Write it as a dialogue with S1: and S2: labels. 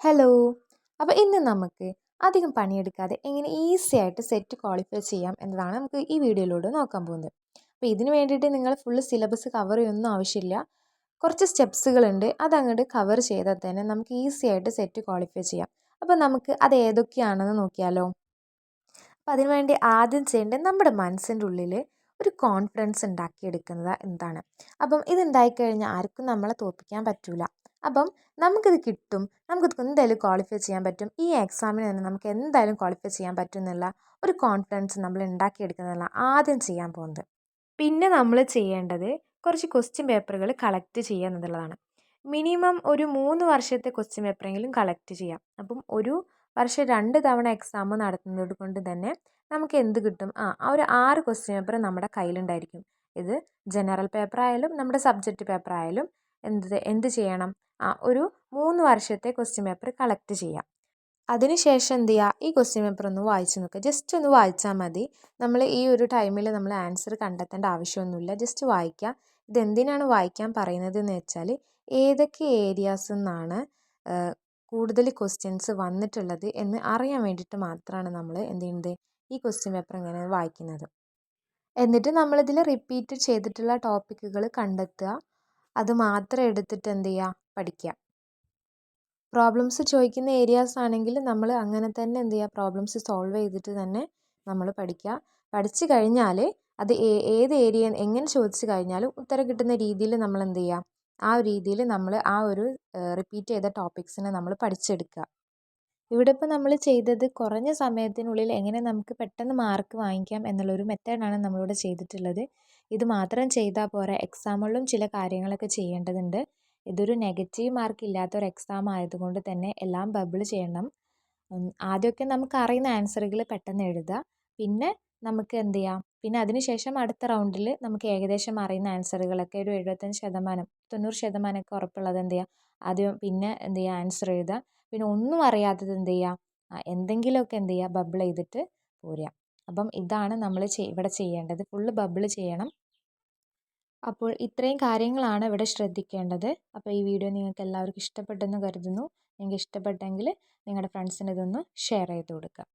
S1: Hello അപ്പോൾ ഇന്ന് നമുക്ക് അധികം പണിയെടുക്കാതെ എങ്ങനെ ഈസി ആയിട്ട് സെറ്റ് ക്വാളിഫൈ ചെയ്യാം എന്നതാണ് നമുക്ക് ഈ വീഡിയോയിലൂടെ നോക്കാൻ പോകുന്നത്. അപ്പോൾ ഇതിന് വേണ്ടിയിട്ട് നിങ്ങൾ ഫുൾ സിലബസ് കവർ ചെയ്യൊന്നും ആവശ്യമില്ല. കുറച്ച് സ്റ്റെപ്സുകളുണ്ട് അതങ്ങോട്ട് കവർ ചെയ്താൽ തന്നെ നമുക്ക് ഈസി ആയിട്ട് സെറ്റ് ക്വാളിഫൈ ചെയ്യാം. അപ്പോൾ നമുക്ക് അത് ഏതൊക്കെയാണെന്ന് നോക്കിയാലോ. അപ്പോൾ അതിന് വേണ്ടി ആദ്യം ചെയ്യേണ്ടത് നമ്മുടെ മനസ്സിന്റെ ഉള്ളിൽ ഒരു കോൺഫിഡൻസ് ഉണ്ടാക്കിയെടുക്കുന്നത് എന്താണ്. അപ്പം ഇത് ഉണ്ടായിക്കഴിഞ്ഞാൽ ആർക്കും നമ്മളെ തോൽപ്പിക്കാൻ പറ്റില്ല അപ്പം നമുക്കിത് കിട്ടും. നമുക്കിത് എന്തായാലും ക്വാളിഫൈ ചെയ്യാൻ പറ്റും. ഈ എക്സാമിന് തന്നെ നമുക്ക് എന്തായാലും ക്വാളിഫൈ ചെയ്യാൻ പറ്റും എന്നുള്ള ഒരു കോൺഫിഡൻസ് നമ്മൾ ഉണ്ടാക്കിയെടുക്കുന്നതല്ല ആദ്യം ചെയ്യാൻ പോകുന്നത്. പിന്നെ നമ്മൾ ചെയ്യേണ്ടത് കുറച്ച് ക്വസ്റ്റ്യൻ പേപ്പറുകൾ കളക്ട് ചെയ്യുക എന്നുള്ളതാണ്. മിനിമം ഒരു മൂന്ന് വർഷത്തെ ക്വസ്റ്റ്യൻ പേപ്പറെങ്കിലും കളക്ട് ചെയ്യാം. അപ്പം ഒരു വർഷം രണ്ട് തവണ എക്സാം നടത്തുന്നത് കൊണ്ട് തന്നെ നമുക്ക് എന്ത് കിട്ടും? ആ ഒരു ആറ് ക്വസ്റ്റ്യൻ പേപ്പർ നമ്മുടെ കയ്യിലുണ്ടായിരിക്കും. ഇത് ജനറൽ പേപ്പർ ആയാലും നമ്മുടെ സബ്ജക്റ്റ് പേപ്പർ ആയാലും എന്ത് എന്ത് ചെയ്യണം? ഒരു മൂന്ന് വർഷത്തെ ക്വസ്റ്റ്യൻ പേപ്പർ കളക്ട് ചെയ്യാം. അതിനുശേഷം എന്ത് ചെയ്യുക ഈ ക്വസ്റ്റ്യൻ പേപ്പർ ഒന്ന് വായിച്ച് നോക്കുക ജസ്റ്റ് ഒന്ന് വായിച്ചാൽ മതി. നമ്മൾ ഈ ഒരു ടൈമിൽ നമ്മൾ ആൻസർ കണ്ടെത്തേണ്ട ആവശ്യമൊന്നുമില്ല. ജസ്റ്റ് വായിക്കുക ഇതെന്തിനാണ് വായിക്കാൻ പറയുന്നത് എന്ന് വെച്ചാൽ ഏതൊക്കെ ഏരിയാസിൽ നിന്നാണ് കൂടുതൽ ക്വസ്റ്റ്യൻസ് വന്നിട്ടുള്ളത് എന്ന് അറിയാൻ വേണ്ടിയിട്ട് മാത്രമാണ് നമ്മൾ എന്ത് ചെയ്യുന്നത്? ഈ ക്വസ്റ്റ്യൻ പേപ്പർ ഇങ്ങനെ വായിക്കുന്നത്. എന്നിട്ട് നമ്മളിതിൽ റിപ്പീറ്റ് ചെയ്തിട്ടുള്ള ടോപ്പിക്കുകൾ കണ്ടെത്തുക. അത് മാത്രം എടുത്തിട്ട് എന്ത് ചെയ്യുക പഠിക്കുക പ്രോബ്ലംസ് ചോദിക്കുന്ന ഏരിയാസ് ആണെങ്കിൽ നമ്മൾ അങ്ങനെ തന്നെ എന്ത് ചെയ്യുക? പ്രോബ്ലംസ് സോൾവ് ചെയ്തിട്ട് തന്നെ നമ്മൾ പഠിക്കുക. പഠിച്ചു കഴിഞ്ഞാൽ അത് ഏത് ഏരിയ എങ്ങനെ ചോദിച്ചു കഴിഞ്ഞാലും ഉത്തരം കിട്ടുന്ന രീതിയിൽ നമ്മൾ എന്ത് ചെയ്യുക? ആ രീതിയിൽ നമ്മൾ ആ ഒരു റിപ്പീറ്റ് ചെയ്ത ടോപ്പിക്സിനെ നമ്മൾ പഠിച്ചെടുക്കുക. ഇവിടെ ഇപ്പോൾ നമ്മൾ ചെയ്തത് കുറഞ്ഞ സമയത്തിനുള്ളിൽ എങ്ങനെ നമുക്ക് പെട്ടെന്ന് മാർക്ക് വാങ്ങിക്കാം എന്നുള്ളൊരു മെത്തേഡാണ് നമ്മളിവിടെ ചെയ്തിട്ടുള്ളത്. ഇത് മാത്രം ചെയ്താൽ പോരാ. എക്സാമുകളിലും ചില കാര്യങ്ങളൊക്കെ ചെയ്യേണ്ടതുണ്ട്. ഇതൊരു നെഗറ്റീവ് മാർക്ക് ഇല്ലാത്ത ഒരു എക്സാം ആയതുകൊണ്ട് തന്നെ എല്ലാം ബബിൾ ചെയ്യണം. ആദ്യമൊക്കെ നമുക്ക് അറിയുന്ന ആൻസറുകൾ പെട്ടെന്ന് എഴുതുക. പിന്നെ നമുക്ക് എന്ത് ചെയ്യാം? പിന്നെ അതിനുശേഷം അടുത്ത റൗണ്ടിൽ നമുക്ക് ഏകദേശം അറിയുന്ന ആൻസറുകളൊക്കെ ഒരു എഴുപത്തഞ്ച് ശതമാനം തൊണ്ണൂറ് ശതമാനമൊക്കെ ഉറപ്പുള്ളത് എന്ത് ചെയ്യുക ആദ്യം പിന്നെ എന്ത് ചെയ്യുക ആൻസർ എഴുതുക. പിന്നെ ഒന്നും അറിയാത്തത് എന്ത് ചെയ്യുക എന്തെങ്കിലുമൊക്കെ എന്ത് ചെയ്യുക ബബിൾ ചെയ്തിട്ട് പോരുക. അപ്പം ഇതാണ് നമ്മൾ ഇവിടെ ചെയ്യേണ്ടത്. ഫുള്ള് ബബിൾ ചെയ്യണം. അപ്പോൾ ഇത്രയും കാര്യങ്ങളാണ് ഇവിടെ ശ്രദ്ധിക്കേണ്ടത്. അപ്പോൾ ഈ വീഡിയോ നിങ്ങൾക്ക് എല്ലാവർക്കും ഇഷ്ടപ്പെട്ടെന്ന് കരുതുന്നു. നിങ്ങൾക്ക് ഇഷ്ടപ്പെട്ടെങ്കിൽ നിങ്ങളുടെ ഫ്രണ്ട്സിന് ഇതൊന്ന് ഷെയർ ചെയ്ത് കൊടുക്കുക.